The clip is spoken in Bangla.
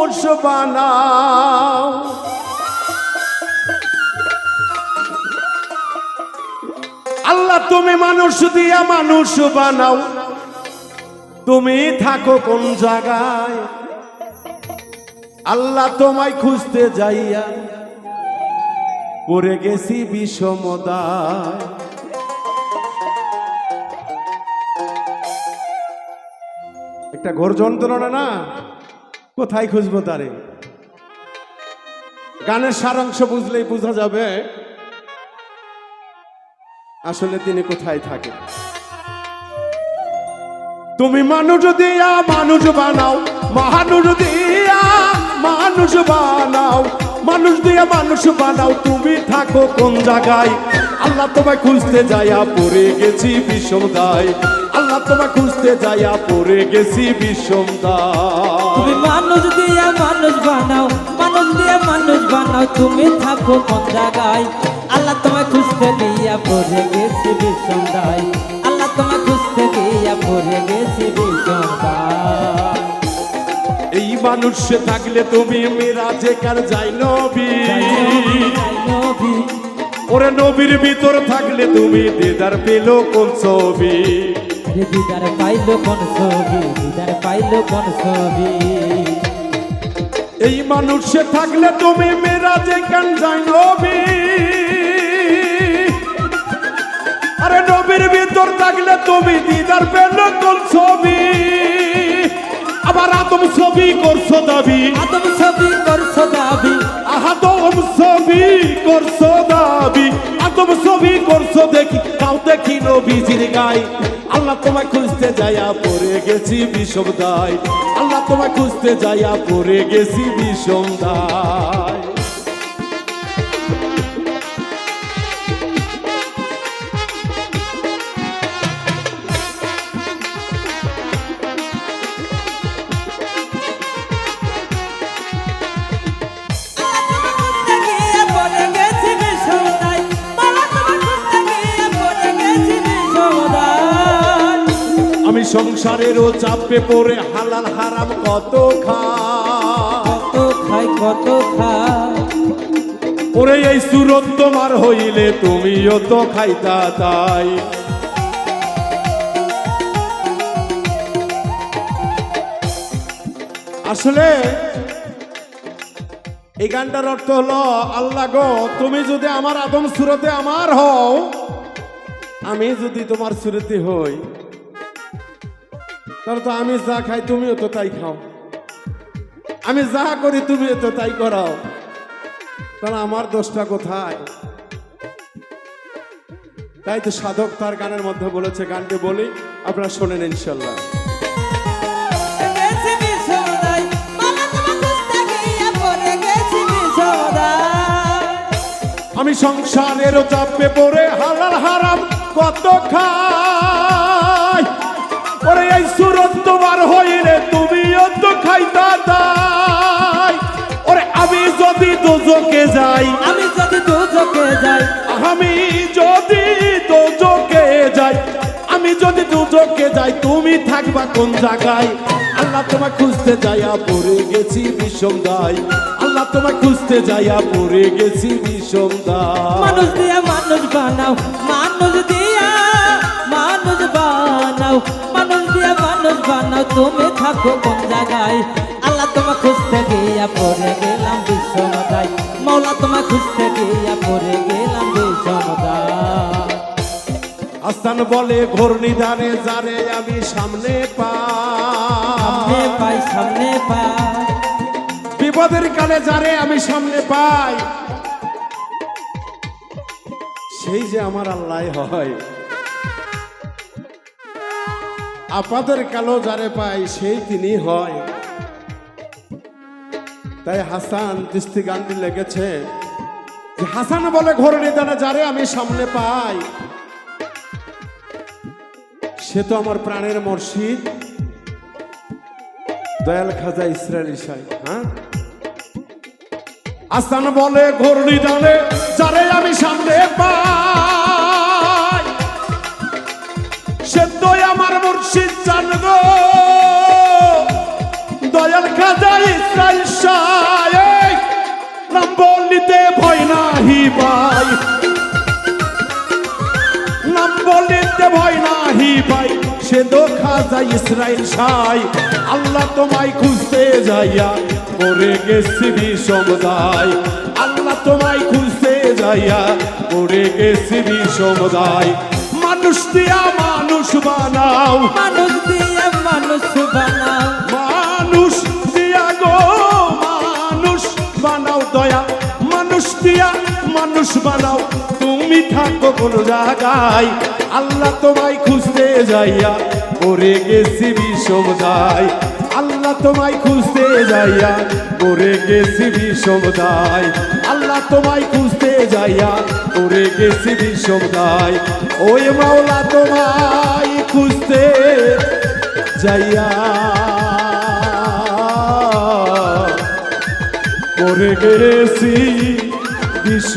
মানুষ বানাও। আল্লাহ, তুমি মানুষ, দিয়া মানুষ বানাও। তুমি থাকো কোন জায়গায়? আল্লাহ, তোমায় খুঁজতে যাইয়া পড়ে গেছি বিষমদায়। একটা ঘোর যন্ত্রণা না? কোথায় খুঁজবো তারে? গানের সারাংশ বুঝলেই বোঝা যাবে আসলে তিনি কোথায় থাকেন। তুমি মানুষ দিয়া মানুষ বানাও, মানুষ দিয়া মানুষ বানাও, মানুষ দিয়া মানুষ বানাও, তুমি থাকো কোন জায়গায়? আল্লাহ তোমায় খুঁজতে যাইয়া পড়ে গেছি বিষম দায়। আল্লাহ তোমায় খুঁজতে যাইয়া পড়ে গেছি বিষম দায়। তুমি মানুষ দিয়ে মানুষ বানাও মানুষ দিয়ে মানুষ বানাও তুমি থাকো কোন জায়গায়? আল্লাহ তোমায় খুঁজতে দিয়া পড়ে গেছি বিষন্দায় আল্লাহ তোমায় খুঁজতে দিয়া পড়ে গেছি বিষন্দায় এই মানুষ থাকলে তুমি মিরাজে কার যাই নবী। ওরে নবীর ভিতর থাকলে তুমি দিদার পেল কোন ছবি? দিদার পাইলো কোন ছবি দিদার পাইলো কোন ছবি? এই মানুষে থাকলে তুমি মেরাজে কেন যাই নবী? আরে নবীর ভিতর থাকলে তুমি দিদার পেল কোন ছবি? আবার আদম ছবি করছ দাবি। আদম ছবি করছ দাবি। ছবি করছ দাবি আদম ছবি করছ দেখি, তাও দেখি নবীজির গাই। আল্লাহ তোমায় খুঁজতে যাইয়া পড়ে গেছি বিষম দায়। আল্লাহ তোমায় খুঁজতে যাইয়া পড়ে গেছি বিষম দায়। সংসারেরও চাপে পড়ে হালাল হারাম কত খা? কত খাই কত খাই ওরে এই সুরত তোমার হইলে তুমিও তো খাইতা তাই। আসলে এই গানটার অর্থ হলো আল্লাহ গো তুমি যদি আমার আদম সুরতে আমার হও আমি যদি তোমার সুরতে হই তাহলে তো আমি যা খাই তুমিও তো তাই খাও। আমি যা করি তুমিও তো তাই করাও। তাহলে আমার দোষটা কোথায়? তাই তো সাধক তার গানের মধ্যে বলেছে গানটি বলি আপনারা শোনেন ইনশাল্লাহ আমি সংসারের চাপে পড়ে হালাল হারাম কত খাই? ওরে এই সুরত তোমার হইলে তুমিও তো খাইতা তাই। ওরে আমি যদি দুজকে যাই আমি যদি দুজকে যাই আমি যদি দুজকে যাই আমি যদি দুজকে যাই তুমি থাকবা কোন জায়গায়? আল্লাহ তোমায় খুঁজতে যাইয়া পড়ে গেছি বিষম দায়। আল্লাহ তোমায় খুঁজতে যাইয়া পড়ে গেছি বিষম দায়। মানুষ দিয়া মানুষ বানাও তুমি থাকো কোন জায়গায়? আল্লাহ তোমার খুঁজতে গিয়া পড়ে গেলাম বিশ্বমদায় মৌলা তোমার খুঁজতে গিয়া পড়ে গেলাম বিশ্বমদায় আস্তান বলে ঘোর নিদানে যারে আমি সামনে সামনে পাই পাই সামনে পাই। বিপদের কালে যারে আমি সামনে পাই। সেই যে আমার আল্লাহ হয়। আপাদের কালো যারে পাই সেই তিনি হয়। তাই হাসান দৃষ্টি গানটি লেগেছে। হাসান বলে ঘোর নিদানে যারে আমি সামনে পাই। সে তো আমার প্রাণের মর্শিদ। দয়াল খাজা ইসরায়েল হ্যাঁ? আস্তান বলে ঘূর্ণি ডালে মুর্শেদ খাজা ইসরাইল সাই। আল্লাহ তোমায় খুঁজতে যাইয়া করে গেছি বিষমদায় আল্লাহ তোমায় খুঁজতে যাইয়া করে গেছি বিষমদায় মানুষ দিয়া মানুষ বানাও। মানুষ দিয়ে মানুষ বানাও। মানুষ দিয়া গো মানুষ বানাও দয়া। মানুষ দিয়া মানুষ বানাও। থাকো কোন জায়গায়, আল্লাহ তোমায় খুঁজতে যাইয়া করে গেছি বিষমদায় আল্লাহ তোমায় খুঁজতে যাইয়া করে গেছি বিষমদায় আল্লাহ তোমায় খুঁজতে যাইয়া করে গেছি বিষমদায় ওই মাওলা তোমায় খুঁজতে যাইয়া করে গেছি বিশ্ব